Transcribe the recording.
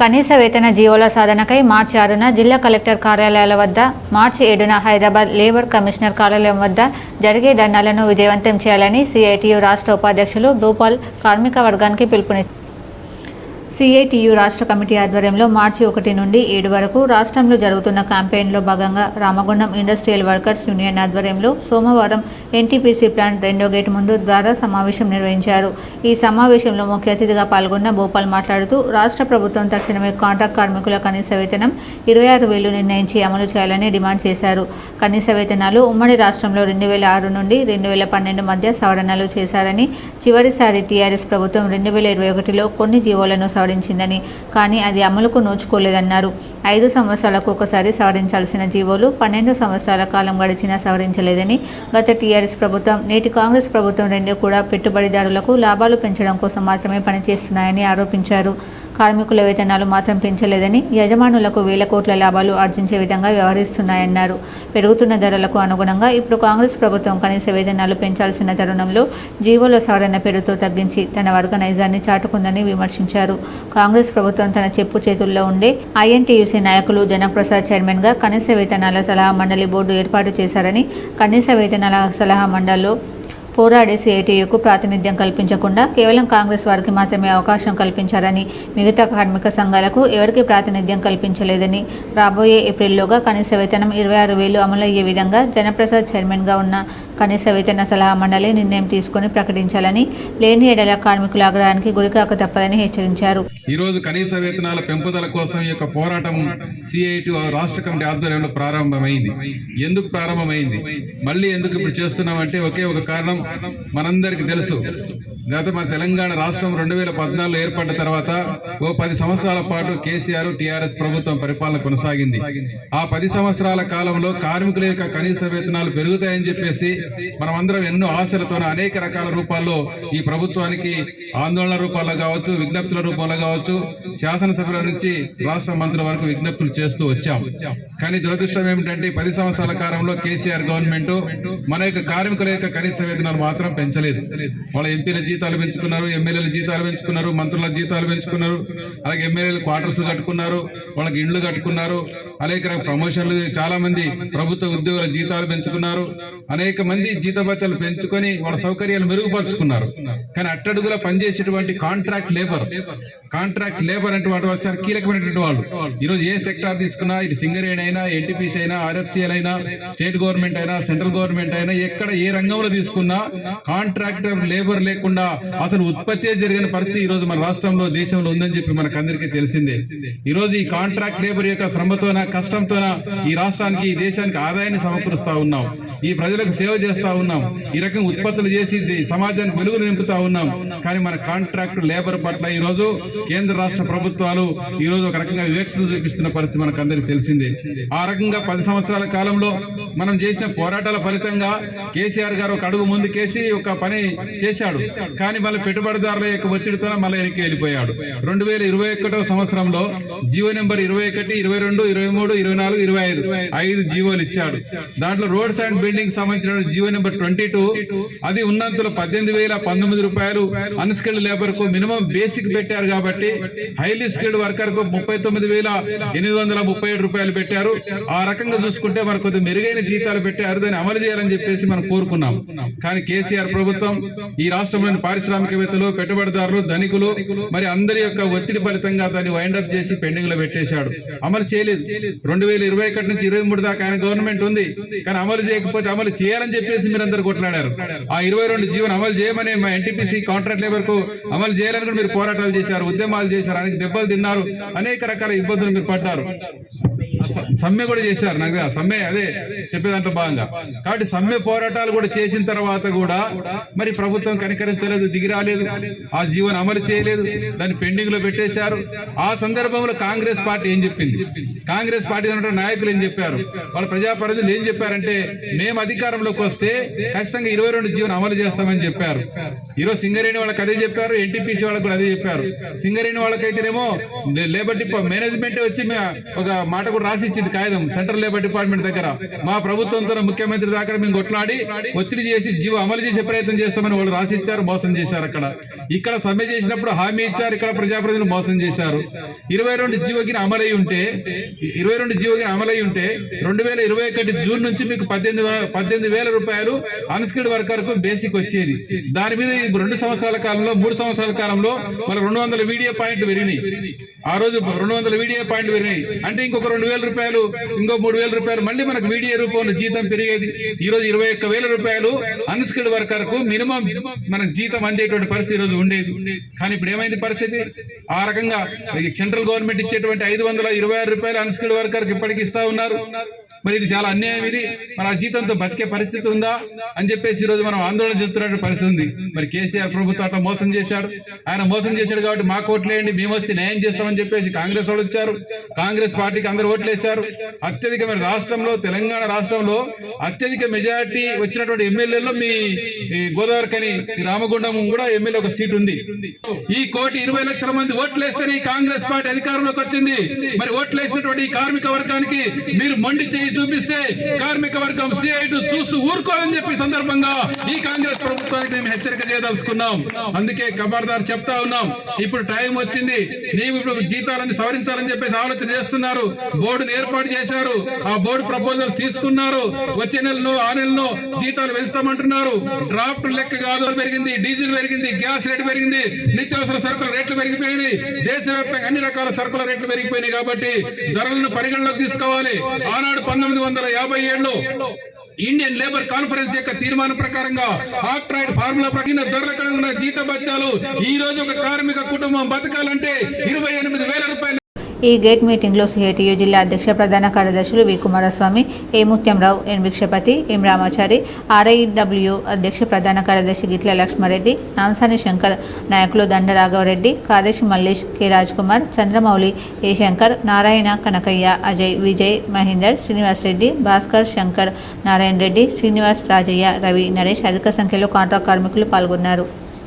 కనీస వేతన జీవోల సాధనకై మార్చి ఆరున జిల్లా కలెక్టర్ కార్యాలయాల వద్ద మార్చి ఏడున హైదరాబాద్ లేబర్ కమిషనర్ కార్యాలయం వద్ద జరిగే ధర్నాలను విజయవంతం చేయాలని సిఐటియు రాష్ట్ర ఉపాధ్యక్షులు భూపాల్ కార్మిక వర్గానికి పిలుపునిచ్చారు. సిఐటియు రాష్ట్ర కమిటీ ఆధ్వర్యంలో మార్చి ఒకటి నుండి ఏడు వరకు రాష్ట్రంలో జరుగుతున్న క్యాంపెయిన్లో భాగంగా రామగుండం ఇండస్ట్రియల్ వర్కర్స్ యూనియన్ ఆధ్వర్యంలో సోమవారం ఎన్టీపీసీ ప్లాంట్ రెండో గేట్ ముందు ద్వారా సమావేశం నిర్వహించారు. ఈ సమావేశంలో ముఖ్య అతిథిగా పాల్గొన్న భోపాల్ మాట్లాడుతూ రాష్ట్ర ప్రభుత్వం తక్షణమే కాంట్రాక్ట్ కార్మికుల కనీస వేతనం ఇరవై ఆరు వేలు నిర్ణయించి అమలు చేయాలని డిమాండ్ చేశారు. కనీస వేతనాలు ఉమ్మడి రాష్ట్రంలో రెండు వేల ఆరు నుండి రెండు వేల పన్నెండు మధ్య సవరణలు చేశారని చివరిసారి టీఆర్ఎస్ ప్రభుత్వం రెండు వేల ఇరవై ఒకటిలో కొన్ని జీవోలను సవరించిందని కానీ అది అమలుకు నోచుకోలేదన్నారు. ఐదు సంవత్సరాలకు ఒకసారి సవరించాల్సిన జీవోలు పన్నెండు సంవత్సరాల కాలం గడిచినా సవరించలేదని గత టీఆర్ఎస్ ప్రభుత్వం నేటి కాంగ్రెస్ ప్రభుత్వం రెండు కూడా పెట్టుబడిదారులకు లాభాలు పెంచడం కోసం మాత్రమే పనిచేస్తున్నాయని ఆరోపించారు. కార్మికుల వేతనాలు మాత్రం పెంచలేదని యజమానులకు వేల కోట్ల లాభాలు ఆర్జించే విధంగా వ్యవహరిస్తున్నాయన్నారు. పెరుగుతున్న ధరలకు అనుగుణంగా ఇప్పుడు కాంగ్రెస్ ప్రభుత్వం కనీస వేతనాలు పెంచాల్సిన తరుణంలో జీవోల సవరణ పేరుతో తగ్గించి తన వర్గ నైజాన్ని చాటుకుందని విమర్శించారు. కాంగ్రెస్ ప్రభుత్వం తన చెప్పు చేతుల్లో ఉండే ఐఎన్టీయూసీ నాయకులు జనప్రసాద్ చైర్మన్గా కనీస వేతనాల సలహా మండలి బోర్డు ఏర్పాటు చేశారని కనీస వేతనాల సలహా మండలిలో పోరాడే ఏటీయూకు ప్రాతినిధ్యం కల్పించకుండా కేవలం కాంగ్రెస్ వారికి మాత్రమే అవకాశం కల్పించారని మిగతా కార్మిక సంఘాలకు ఎవరికి ప్రాతినిధ్యం కల్పించలేదని రాబోయే ఏప్రిల్లోగా కనీస వేతనం ఇరవై ఆరు వేలు అమలయ్యే విధంగా జనప్రసాద్ చైర్మన్గా ఉన్న కనీస వేతన సలహా మండలి నిర్ణయం తీసుకుని ప్రకటించాలని లేని ఎడల కార్మికుల ఆగ్రహానికి గురికాక తప్పదని హెచ్చరించారు. ఈరోజు కనీస వేతనాల పెంపుదల కోసం ఈ యొక్క పోరాటం సిఐటి రాష్ట్ర కమిటీ ఆధ్వర్యంలో ప్రారంభమైంది. ఎందుకు ప్రారంభమైంది? మళ్ళీ ఎందుకు ఇప్పుడు చేస్తున్నామంటే ఒకే ఒక కారణం. మనందరికీ తెలుసు. గత మన తెలంగాణ రాష్ట్రం రెండు వేల పద్నాలుగులో ఏర్పడ్డ తర్వాత ఓ పది సంవత్సరాల పాటు కేసీఆర్ టీఆర్ఎస్ ప్రభుత్వం పరిపాలన కొనసాగింది. ఆ పది సంవత్సరాల కాలంలో కార్మికుల యొక్క కనీస వేతనాలు పెరుగుతాయని చెప్పేసి మనమందరం ఎన్నో ఆశలతో అనేక రకాల రూపాల్లో ఈ ప్రభుత్వానికి ఆందోళన రూపాల్లో కావచ్చు విజ్ఞప్తుల రూపంలో కావచ్చు శాసనసభల నుంచి రాష్ట్ర మంత్రుల వరకు విజ్ఞప్తులు చేస్తూ వచ్చాం. కానీ దురదృష్టం ఏమిటంటే పది సంవత్సరాల కాలంలో కేసీఆర్ గవర్నమెంట్ మన యొక్క కార్మికుల యొక్క కనీస వేతనాలు మాత్రం పెంచలేదు. వాళ్ళ ఎంపీల జీతాలు పెంచుకున్నారు ఎమ్మెల్యేల జీతాలు పెంచుకున్నారు మంత్రుల జీతాలు పెంచుకున్నారు అలాగే ఎమ్మెల్యేలు క్వార్టర్స్ కట్టుకున్నారు వాళ్ళకి ఇండ్లు కట్టుకున్నారు అనేక ప్రమోషన్లు చాలా మంది ప్రభుత్వ ఉద్యోగుల జీతాలు పెంచుకున్నారు. అనేక మంది జీతభత్యాలు పెంచుకొని వాళ్ళ సౌకర్యాలు మెరుగుపరుచుకున్నారు. కానీ అట్టడుగులో పనిచేసేటువంటి కాంట్రాక్ట్ లేబర్ కాంట్రాక్ట్ లేబర్ అంటే వాళ్ళు చాలా కీలకమైనటువంటి వాళ్ళు. ఈ రోజు ఏ సెక్టార్ తీసుకున్నా ఇది సింగరేణి అయినా ఎన్టీపీసీ అయినా ఆర్ఎఫ్సీఎల్ అయినా స్టేట్ గవర్నమెంట్ అయినా సెంట్రల్ గవర్నమెంట్ అయినా ఎక్కడ ఏ రంగంలో తీసుకున్నా కాంట్రాక్ట్ లేబర్ లేకుండా అసలు ఉత్పత్తి జరిగిన పరిస్థితి ఈ రోజు మన రాష్ట్రంలో దేశంలో ఉందని చెప్పి మనకు అందరికీ తెలిసిందే. ఈ రోజు ఈ కాంట్రాక్ట్ లేబర్ యొక్క శ్రమతోన కష్టంతోన ఈ రాష్ట్రానికి ఈ దేశానికి ఆదాయాన్ని సమకూరుస్తా ఉన్నాం ఈ ప్రజలకు సేవ చేస్తా ఉన్నాం. ఈ రకంగా ఉత్పత్తులు చేసి సమాజానికి వెలుగులు నింపుతా ఉన్నాం. కానీ మన కాంట్రాక్ట్ లేబర్ పట్ల ఈ రోజు కేంద్ర రాష్ట్ర ప్రభుత్వాలు ఈ రోజు ఒక రకంగా వివక్షత చూపిస్తున్న పరిస్థితి మనకు అందరికీ తెలిసిందే. ఆ రకంగా పది సంవత్సరాల కాలంలో మనం చేసిన పోరాటాల ఫలితంగా కేసీఆర్ గారు ఒక అడుగు ముందుకేసి ఒక పని చేశాడు. కానీ మళ్ళీ పెట్టుబడిదారుల యొక్క ఒత్తిడితో మళ్ళీ వెనక్కి వెళ్ళిపోయాడు. రెండు వేల ఇరవై ఒకటో సంవత్సరంలో జీవో నెంబర్ ఇరవై ఒకటి ఇరవై రెండు ఇరవై మూడు ఇరవై నాలుగు ఇరవై ఐదు ఐదు జీవోలు ఇచ్చాడు. దాంట్లో రోడ్స్ అండ్ బిల్డింగ్ సంబంధించిన జీవో నెంబర్ ట్వంటీ టూ. అది ఉన్నంతలో పద్దెనిమిది వేల పంతొమ్మిది రూపాయలు అన్స్కిల్డ్ లేబర్కు మినిమం బేసిక్ పెట్టారు కాబట్టి హైలీ స్కిల్డ్ వర్కర్కు ముప్పై తొమ్మిది వేల ఎనిమిది వందల ముప్పై ఏడు రూపాయలు పెట్టారు. ఆ రకంగా చూసుకుంటే మనకు కొద్ది మెరుగైన జీతాలు పెట్టారు దాన్ని అమలు చేయాలని చెప్పేసి మనం కోరుకున్నాం. కానీ కేసీఆర్ ప్రభుత్వం ఈ రాష్ట్రంలోని పారిశ్రామికవేత్తలు పెట్టుబడిదారులు ధనికులు మరి అందరి యొక్క ఒత్తిడి ఫలితంగా దాన్ని వైండప్ చేసి పెండింగ్లో పెట్టేశాడు. అమలు చేయలేదు. రెండు వేల ఇరవై ఒకటి నుంచి ఇరవై మూడు దాకా ఆయన గవర్నమెంట్ ఉంది. కానీ అమలు లేకపోతే అమలు చేయాలని చెప్పేసి మీరందరూ కొట్లాడారు. ఆ ఇరవై రెండు జీవన అమలు చేయమని మా ఎన్టీపీసీ కాంట్రాక్ట్ లేబర్కు అమలు చేయాలని కూడా మీరు పోరాటాలు చేశారు ఉద్యమాలు చేశారు అనేక దెబ్బలు తిన్నారు అనేక రకాల ఇబ్బందులు మీరు పడ్డారు. సమ్మె కూడా చేశారు నాకు సమ్మె అదే చెప్పే దాంట్లో భాగంగా. కాబట్టి సమ్మె పోరాటాలు కూడా చేసిన తర్వాత కూడా మరి ప్రభుత్వం కనికరించలేదు దిగి రాలేదు ఆ జీవన అమలు చేయలేదు దాన్ని పెండింగ్లో పెట్టేశారు. ఆ సందర్భంలో కాంగ్రెస్ పార్టీ ఏం చెప్పింది? కాంగ్రెస్ పార్టీ నాయకులు ఏం చెప్పారు? వాళ్ళ ప్రజాప్రతినిధులు ఏం చెప్పారంటే మేము అధికారంలోకి వస్తే ఖచ్చితంగా ఇరవై రెండు జీవన అమలు చేస్తామని చెప్పారు. ఈరోజు సింగరేణి వాళ్ళకి అదే చెప్పారు ఎన్టీపీసీ వాళ్ళకి కూడా అదే చెప్పారు. సింగరేణి వాళ్ళకైతేనేమో లేబర్ డిపా మేనేజ్మెంట్ వచ్చి ఒక మాట కూడా రాసి ఇచ్చింది కాగితం సెంట్రల్ లేబర్ డిపార్ట్మెంట్ దగ్గర. మా ప్రభుత్వంతో ముఖ్యమంత్రి దాకా మేము కొట్లాడి ఒత్తిడి చేసి జీవో అమలు చేసే ప్రయత్నం చేస్తామని వాళ్ళు రాసి ఇచ్చారు మోసం చేశారు అక్కడ. ఇక్కడ సమ్మె చేసినప్పుడు హామీ ఇచ్చారు ఇక్కడ ప్రజాప్రతినిధులు మోసం చేశారు. ఇరవై రెండు జీవోగిన అమలై ఉంటే ఇరవై రెండు జీవోగిన అమలై ఉంటే రెండు వేల ఇరవై ఒకటి జూన్ నుంచి మీకు పద్దెనిమిది పద్దెనిమిది వేల రూపాయలు అన్స్కిల్డ్ వర్కర్కు బేసిక్ వచ్చేది. దాని మీద ఇప్పుడు రెండు సంవత్సరాల కాలంలో మూడు సంవత్సరాల కాలంలో మన రెండు వందల వీడియో పాయింట్లు పెరిగినాయి. ఆ రోజు రెండు వందల వీడియో పాయింట్లు పెరిగినాయి. అంటే ఇంకొక రెండు వేల రూపాయలు ఇంకో మూడు వేల రూపాయలు మళ్ళీ మనకు వీడియో రూపంలో జీతం పెరిగేది. ఈ రోజు ఇరవై ఒక్క వేల రూపాయలు అన్స్కిల్డ్ వర్కర్కు మినిమం మనకు జీతం అందేటువంటి పరిస్థితి రోజు ఉండేది. కానీ ఇప్పుడు ఏమైంది పరిస్థితి? ఆ రకంగా సెంట్రల్ గవర్నమెంట్ ఇచ్చేటువంటి ఐదు వందల ఇరవై ఆరు రూపాయలు అన్స్కిల్డ్ వర్కర్కి ఇప్పటికి ఇస్తా ఉన్నారు. మరి ఇది చాలా అన్యాయం ఇది. మరి ఆ జీతంతో బతికే పరిస్థితి ఉందా అని చెప్పేసి ఈ రోజు మనం ఆందోళన చెందుతున్న పరిస్థితి ఉంది. మరి కేసీఆర్ ప్రభుత్వం అట్లా మోసం చేశాడు. ఆయన మోసం చేశాడు కాబట్టి మాకు ఓట్లేయండి మేము వస్తే న్యాయం చేస్తామని చెప్పేసి కాంగ్రెస్ వాళ్ళు వచ్చారు. కాంగ్రెస్ పార్టీకి అందరు ఓట్లేశారు. అత్యధికమైన రాష్ట్రంలో తెలంగాణ రాష్ట్రంలో అత్యధిక మెజారిటీ వచ్చినటువంటి ఎమ్మెల్యేలో మీ గోదావరి కని రామగుండం కూడా ఎమ్మెల్యే ఒక సీట్ ఉంది. ఈ కోటి ఇరవై లక్షల మంది ఓట్లేస్తేనే ఈ కాంగ్రెస్ పార్టీ అధికారంలోకి వచ్చింది. మరి ఓట్లేసినటువంటి కార్మిక వర్గానికి మీరు మొండి చేయి చూపిస్తే కార్మిక వర్గం సిఐటు చూస్తూ ఊరుకోవాలని చెప్పి సందర్భంగా ఈ కాంగ్రెస్ ప్రభుత్వానికి మేము హెచ్చరిక చేయదలుచుకున్నాం. అందుకే ఖబర్దార్ చెప్తా ఉన్నాం. ఇప్పుడు టైం వచ్చింది. నీవు ఇప్పుడు జీతాలని సవరించాలని చెప్పేసి ఆలోచన చేస్తున్నారు. బోర్డును ఏర్పాటు చేశారు. ఆ బోర్డు ప్రపోజల్ తీసుకున్నారు. వచ్చే నెలలో ఆ నెలలో జీతాలు పెంచుతామంటున్నారు. డ్రాఫ్ట్ లెక్క కాదు. పెరిగింది డీజిల్ పెరిగింది గ్యాస్ రేటు పెరిగింది నిత్యావసర సరుకుల రేట్లు పెరిగిపోయినాయి. దేశవ్యాప్తంగా అన్ని రకాల సరుకుల రేట్లు పెరిగిపోయినాయి కాబట్టి ధరలను పరిగణలోకి తీసుకోవాలి. ఆనాడు పంతొమ్మిది వందల యాభై ఏడులో ఇండియన్ లేబర్ కాన్ఫరెన్స్ యొక్క తీర్మానం ప్రకారంగా ఆక్ట్రాయిడ్ ఫార్ములా ప్రకారం ధరల జీత భత్యాలు ఈ రోజు ఒక కార్మిక కుటుంబం బతకాలంటే ఇరవై ఎనిమిది వేల రూపాయలు ఈ గేట్ మీటింగ్లో సిఐటియు జిల్లా అధ్యక్ష ప్రధాన కార్యదర్శులు వి. కుమారస్వామి ఏ. ముత్యంరావు ఎన్. భిక్షపతి ఎం. రామాచారి ఆర్ఐడబ్ల్యూ అధ్యక్ష ప్రధాన కార్యదర్శి గిట్ల లక్ష్మారెడ్డి నాంసాని శంకర్ నాయకులు దండ రాఘవరెడ్డి కాదేశి మల్లేష్ కె. కుమార్ చంద్రమౌళి ఏ. శంకర్ నారాయణ కనకయ్య అజయ్ విజయ్ మహేందర్ శ్రీనివాస్ రెడ్డి భాస్కర్ శంకర్ నారాయణ రెడ్డి శ్రీనివాస్ రాజయ్య రవి నరేష్ అధిక సంఖ్యలో కాంట్రాక్ట్ కార్మికులు పాల్గొన్నారు.